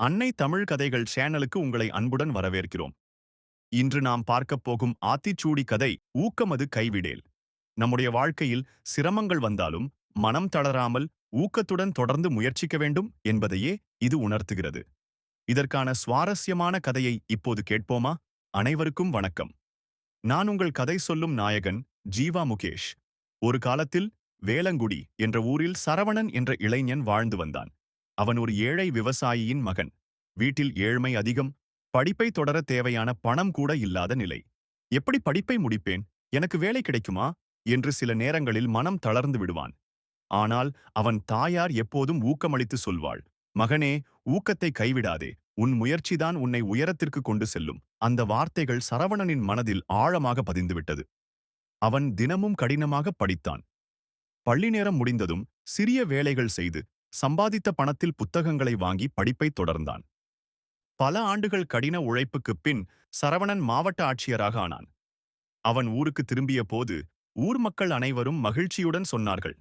அன்னை தமிழ் கதைகள் சேனலுக்கு உங்களை அன்புடன் வரவேற்கிறோம். இன்று நாம் பார்க்கப் போகும் ஆத்திச்சூடி கதை ஊக்கமது கைவிடேல். நம்முடைய வாழ்க்கையில் சிரமங்கள் வந்தாலும் மனம் தளராமல் ஊக்கத்துடன் தொடர்ந்து முயற்சிக்க வேண்டும் என்பதையே இது உணர்த்துகிறது. இதற்கான சுவாரஸ்யமான கதையை இப்போது கேட்போமா? அனைவருக்கும் வணக்கம். நான் உங்கள் கதை சொல்லும் நாயகன் ஜீவா முகேஷ். ஒரு காலத்தில் வேலங்குடி என்ற ஊரில் சரவணன் என்ற இளைஞன் வாழ்ந்து வந்தான். அவன் ஒரு ஏழை விவசாயியின் மகன். வீட்டில் ஏழ்மை அதிகம் படிப்பை தொடர தேவையான பணம் கூட இல்லாத நிலை. எப்படி படிப்பை முடிப்பேன்? எனக்கு வேலை கிடைக்குமா? என்று சில நேரங்களில் மனம் தளர்ந்து விடுவான். ஆனால் அவன் தாயார் எப்போதும் ஊக்கமளித்து சொல்வாள் மகனே ஊக்கத்தை கைவிடாதே. உன் முயற்சிதான் உன்னை உயரத்திற்கு கொண்டு செல்லும். அந்த வார்த்தைகள் சரவணனின் மனதில் ஆழமாக பதிந்துவிட்டது. அவன் தினமும் கடினமாக படித்தான். பள்ளி நேரம் முடிந்ததும் சிறிய வேலைகள் செய்து சம்பாதித்த பணத்தில் புத்தகங்களை வாங்கி படிப்பை தொடர்ந்தான். பல ஆண்டுகள் கடின உழைப்புக்குப் பின் சரவணன் மாவட்ட ஆட்சியராக ஆனான். அவன் ஊருக்கு திரும்பிய போது ஊர் மக்கள் அனைவரும் மகிழ்ச்சியுடன் சொன்னார்கள்.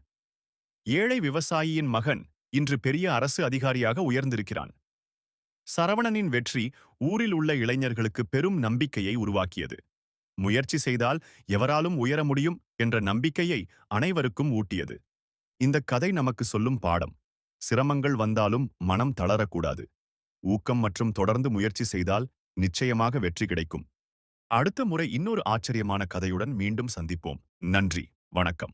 ஏழை விவசாயியின் மகன் இன்று பெரிய அரசு அதிகாரியாக உயர்ந்திருக்கிறான். சரவணனின் வெற்றி ஊரில் உள்ள இளைஞர்களுக்கு பெரும் நம்பிக்கையை உருவாக்கியது. முயற்சி செய்தால் எவராலும் உயர முடியும் என்ற நம்பிக்கையை அனைவருக்கும் ஊட்டியது. இந்த கதை நமக்கு சொல்லும் பாடம். சிரமங்கள் வந்தாலும் மனம் தளரக்கூடாது. ஊக்கம் மற்றும் தொடர்ந்து முயற்சி செய்தால் நிச்சயமாக வெற்றி கிடைக்கும். அடுத்த முறை இன்னொரு ஆச்சரியமான கதையுடன் மீண்டும் சந்திப்போம். நன்றி. வணக்கம்.